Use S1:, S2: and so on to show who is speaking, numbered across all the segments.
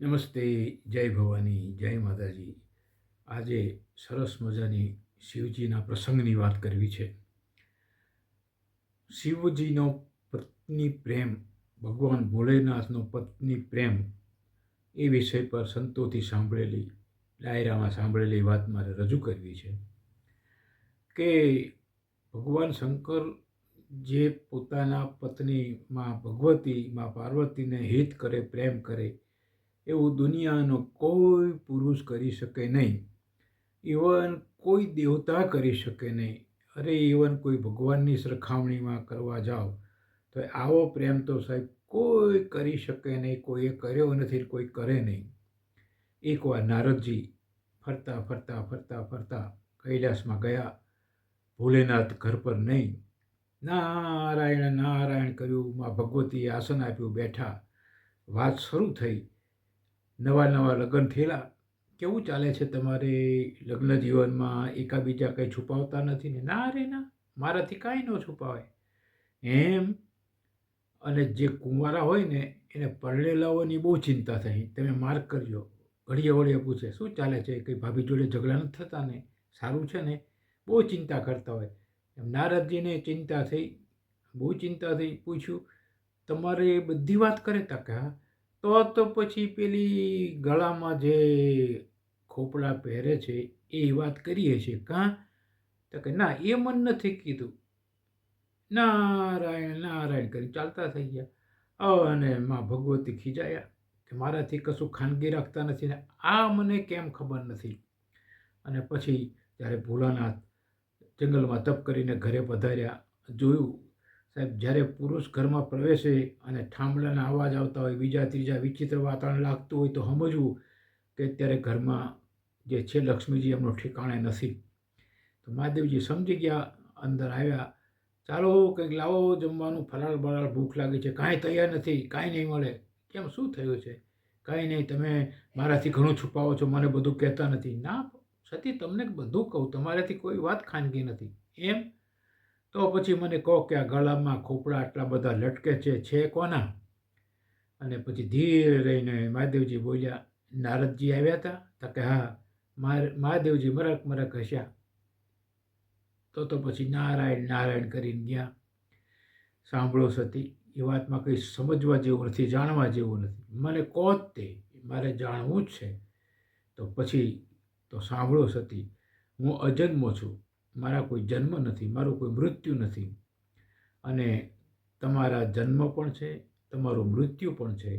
S1: નમસ્તે, જય ભવાની, જય માતાજી. આજે સરસ મજાની શિવજીના પ્રસંગની વાત કરવી છે. શિવજીનો પત્ની પ્રેમ, ભગવાન ભોલેનાથનો પત્ની પ્રેમ એ વિષય પર સંતોથી સાંભળેલી, ડાયરામાં સાંભળેલી વાત મારે રજૂ કરવી છે કે ભગવાન શંકર જે પોતાના પત્નીમાં ભગવતીમાં પાર્વતીને હિત કરે, પ્રેમ કરે એવું દુનિયાનો કોઈ પુરુષ કરી શકે નહીં. ઇવન કોઈ દેવતા કરી શકે નહીં. અરે ઇવન કોઈ ભગવાનની સરખામણીમાં કરવા જાઓ, તો આવો પ્રેમ તો સાહેબ કોઈ કરી શકે નહીં, કોઈએ કર્યો નથી, કોઈ કરે નહીં. એકવાર નારદજી ફરતા ફરતા ફરતા ફરતા કૈલાસમાં ગયા. ભોલેનાથ ઘર પર નહીં. નારાયણ નારાયણ કર્યું, માં ભગવતીએ આસન આપ્યું, બેઠા. વાત શરૂ થઈ. નવા નવા લગ્ન થયેલા. કેવું ચાલે છે તમારે લગ્ન જીવનમાં? એકાબીજા કંઈ છુપાવતા નથી ને? ના રે ના, મારાથી કાંઈ ન છુપાવે. એમ? અને જે કુંવારા હોય ને, એને પરણેલાઓની બહુ ચિંતા થઈ. તમે માર્ક કરજો. ઘડીએ વળીએ પૂછે, શું ચાલે છે? કંઈ ભાભી જોડે ઝઘડા નથી થતા ને? સારું છે ને? બહુ ચિંતા કરતા હોય. એમ નારદજીને ચિંતા થઈ, બહુ ચિંતા થઈ પૂછ્યું, તમારે બધી વાત કરે તા કે? હા તો તો પછી પેલી ગળામાં જે ખોપડા પહેરે છે, એ વાત કરીએ છીએ. કાં? તો કે ના, એ મન નથી કીધું. નારાયણ નારાયણ કરી ચાલતા થઈ ગયા. અને માં ભગવતી ખીજાયા કે મારાથી કશું ખાનગી રાખતા નથી ને આ મને કેમ ખબર નથી? અને પછી જ્યારે ભોલાનાથ જંગલમાં તપ કરીને ઘરે પધાર્યા, જોયું સાહેબ, જ્યારે પુરુષ ઘરમાં પ્રવેશે અને ઠામડાના અવાજ આવતા હોય, બીજા, ત્રીજા વિચિત્ર વાતાવરણ લાગતું હોય તો સમજવું કે અત્યારે ઘરમાં જે છે લક્ષ્મીજી, એમનો ઠેકાણે નથી તો મહાદેવજી સમજી ગયા, અંદર આવ્યા. ચાલો, કંઈક લાવો, જમવાનું. ફરાળ બરાળ ભૂખ લાગી છે. કાંઈ તૈયાર નથી. કાંઈ નહીં મળે. કેમ? શું થયું છે? કાંઈ નહીં, તમે મારાથી ઘણું છુપાવો છો. મને બધું કહેતા નથી. ના, સતી, તમને બધું કહું. તમારાથી કોઈ વાત ખાનગી નથી. એમ? તો પછી મને કહો કે આ ગળામાં ખોપડા આટલા બધા લટકે છે છે કોના? અને પછી ધીરે રહીને મહાદેવજી બોલ્યા, નારદજી આવ્યા હતા? તો કે, હા મહાદેવજી મરક મરક હસ્યા. તો તો પછી નારાયણ નારાયણ કરીને ગયા. સાંભળો સતી, એ વાતમાં કંઈ સમજવા જેવું નથી, જાણવા જેવું નથી. મને કહો જ તે, મારે જાણવું જ છે. તો પછી, તો સાંભળો સતી, હું અજન્મો છું. મારા કોઈ જન્મ નથી, મારું કોઈ મૃત્યુ નથી. અને તમારા જન્મ પણ છે, તમારું મૃત્યુ પણ છે.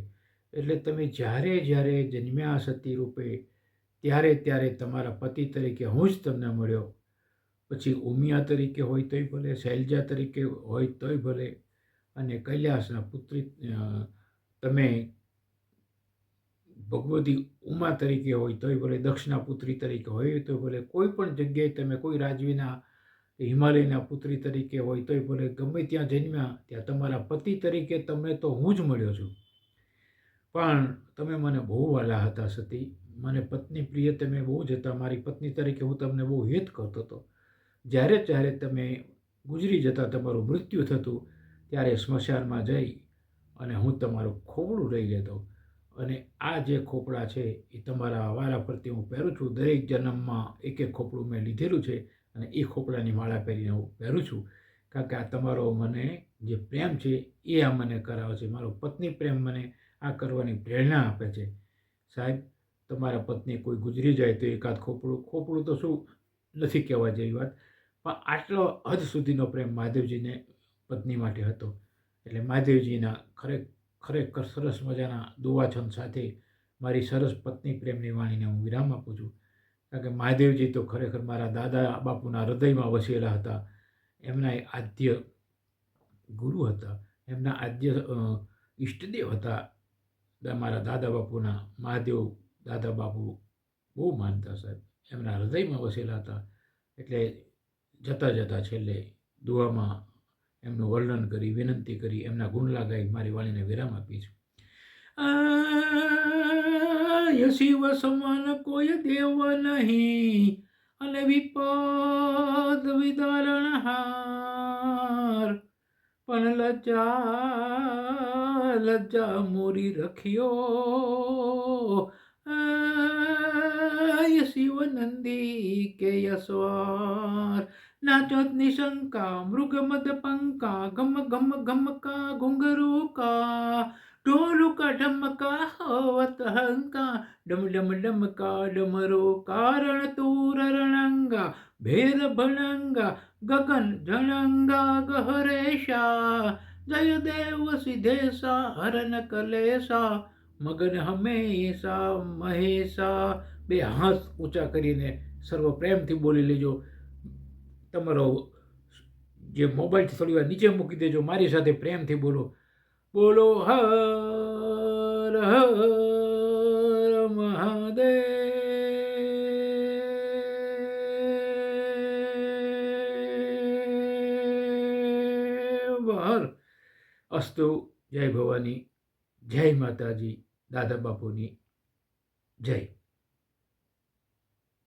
S1: એટલે તમે જ્યારે જ્યારે જન્મ્યા સતી રૂપે ત્યારે ત્યારે તમારા પતિ તરીકે હું જ તમને મળ્યો. પછી ઉમિયા તરીકે હોય તોય ભલે, શૈલજા તરીકે હોય તોય ભલે. અને કૈલાસના પુત્રી તમે ભગવતી ઉમા તરીકે હોય, તોય ભલે દક્ષિણા પુત્રી તરીકે હોય તો ભલે કોઈ પણ જગ્યાએ તમે કોઈ રાજવીના હિમાલયના પુત્રી તરીકે હોય, તોય ભલે ગમે ત્યાં જન્મ્યા, ત્યાં તમારા પતિ તરીકે તમને તો હું જ મળ્યો છું. પણ તમે મને બહુ વાલા હતા સતી. મને પત્ની પ્રિય તમે બહુ જ હતા. મારી પત્ની તરીકે હું તમને બહુ હિત કરતો હતો. જ્યારે જ્યારે તમે ગુજરી જતા તમારું મૃત્યુ થતું, ત્યારે સ્મશાનમાં જઈ અને હું તમારું ખોબડું લઈ લેતો અને આ જે ખોપડા છે, એ તમારા વારા ફરતી હું પહેરું છું. દરેક જન્મમાં એક એક ખોપડું મેં લીધેલું છે અને એ ખોપડાની માળા પહેરીને હું પહેરું છું. કારણ કે આ તમારો મને જે પ્રેમ છે, એ આ મને કરાવે છે. મારો પત્ની પ્રેમ મને આ કરવાની પ્રેરણા આપે છે. સાહેબ, તમારા પત્ની કોઈ ગુજરી જાય તો એકાદ ખોપડું ખોપડું તો શું નથી કહેવા જેવી વાત. પણ આટલો હદ સુધીનો પ્રેમ મહાદેવજીને પત્ની માટે હતો. એટલે મહાદેવજીના ખરેખર ખરેખર સરસ મજાના દુવાછંદ સાથે મારી સરસ પત્ની પ્રેમની વાણીને હું વિરામ આપું છું. કારણ કે મહાદેવજી તો ખરેખર મારા દાદા બાપુના હૃદયમાં વસેલા હતા. એમના આદ્ય ગુરુ હતા. એમના આદ્ય ઈષ્ટદેવ હતા. મારા દાદા બાપુના મહાદેવ દાદા બાપુ બહુ માનતા સાહેબ. એમના હૃદયમાં વસેલા હતા. એટલે જતાં જતાં છેલ્લે દુવામાં એમનું વર્ણન કરી, વિનંતી કરી, એમના ગુણ લગાઈ મારી વાણીને વિરામ આપી છે આ શિવ સમાન કોઈ દેવ નહીં, અને વિપદ વિદારણ હાર. પણ લજ્જા લજ્જા મોરી રખ્યો. શિવ નંદી કે યસ્વાર નાચત નિશંકા મૃગમદ પંકા ગમ ગમ ગમકા ઘુંઘરૂ કા ઢોલુકા ઢમકા હવત હંકા ડમ ડમ ડમકા ડમરો કારણ તુર રણંગા ભેર ભણંગા ગગન જણંગા ગહરેશા જય દેવ સિદ્ધેશા હરન કલેશા મગન હમેશા મહેશા બે હાથ ઊંચા કરીને સર્વ પ્રેમથી બોલી લેજો તમારો જે મોબાઈલ થોડી વાર નીચે મૂકી દેજો, મારી સાથે પ્રેમથી બોલો. બોલો, હર હર, મહાદેવ. હર. અસ્તુ, જય ભવાની, જય માતાજી, દાદા બાપુની જય.